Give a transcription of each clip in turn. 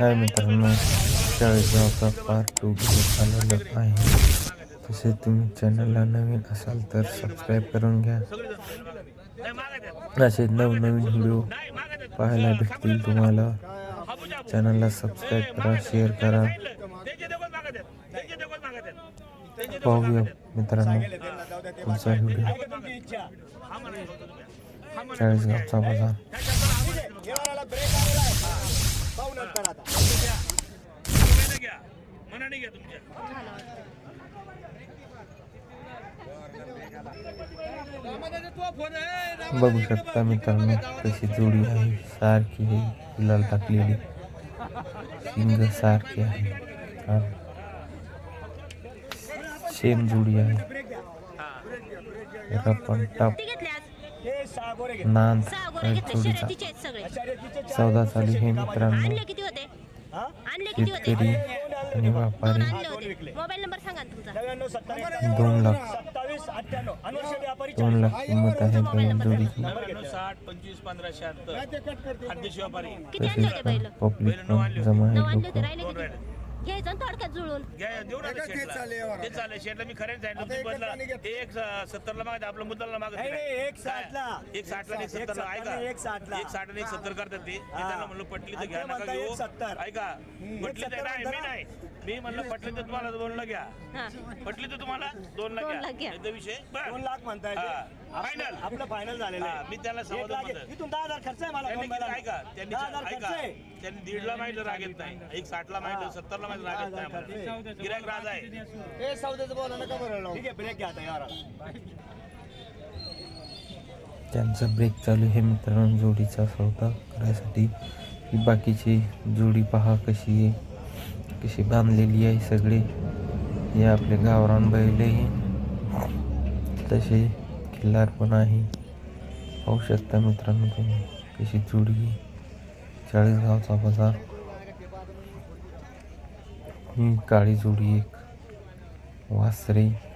हाय मित्रांनो चाळीसगावचा part two आलेलं आहे तसे तुम्ही चॅनलला नवीन असाल तर सबस्क्राईब करून घ्या असे नवनवीन व्हिडिओ पाहायला भेटतील तुम्हाला चॅनलला सबस्क्राईब करा शेअर करा। पाहूया मित्रांनो पुढचा व्हिडिओ बाज़ार? बघू शकता मित्रांनो कशी जोडी आहे. सारखी आहे. फुलाला टाकलेली. शिंग सारखी आहे. सेम जोडी आहे. रपण टाप नांद सगळे. सौदा चालू हे मित्रांनो आणले किती होते? आणले किती होते? शेतकरी आणि व्यापारी. आणले होते. मोबाईल नंबर सांगा ना तुमचा. दोन लाख दोन लाख किंमत आहे तसेच पब्लिक पण जमा नऊ आहे लोक घ्यायचं ना थोडक्यात जुळून. घ्या देऊ ना ते शेटला. ते चालेल शेटला मी खरेच सांगितलं तुम्ही बदला. ते एक सत्तरला मागत आपलं मुद्दाला मागत नाही, नाही, एक साठला. एक साठला आणि एक एक सत्तरला. साठला ऐका. आणि एक साठला. एक साठ आणि एक सत्तर करतात ते. मी हा. त्यांना म्हणलं पटली तर आणि घ्या ते नका म्हणता घेऊ. एक सत्तर. ऐका. हम्म, पटली एक तर सत्तर नाही मी. नाही. मी म्हणलं पटली तर तुम्हाला दोनला घ्या. हा. पटली तर तुम्हाला दोनला दोनला घ्या. घ्या. विषय. दोन लाख म्हणताय ते. हा. Final. आपलं फायनल झालेलं हा, आहे मी त्याला एक लाख. इथून दहा हजार खर्च आहे मला त्यांनी मुंबईला. किती- ऐका त्यांनी दहा हजार खर्च ऐका आहे. त्यांनी दीडला माहिती राग येत नाही. एक साठला माहिती सत्तरला माहिती राग येत नाही गिरायक राज आहे. ठीक आहे ब्रेक घ्या आता यावर त्यांचा ब्रेक चालू आहे मित्रांनो जोडीचा सौदा करायसाठी. ही बाकीची जोडी पहा कशी आहे. कशी बांधलेली आहे सगळे. हे आपले गावरान बैल आहे. तसे खिल्लार पण आहे. पाहू शकता मित्रांनो तुम्ही कशी जोडी चाळीसगावचा बाजार. ही काळी जुडी एक वासरे.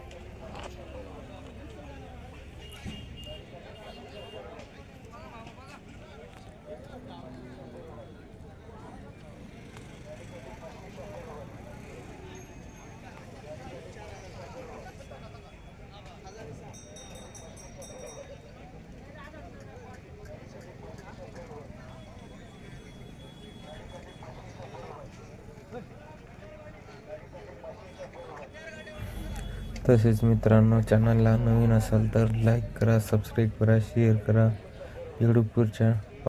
तसेच मित्रांनो चॅनलला नवीन असाल तर लाईक करा सबस्क्राईब करा शेअर करा. युट्यूबवरच्या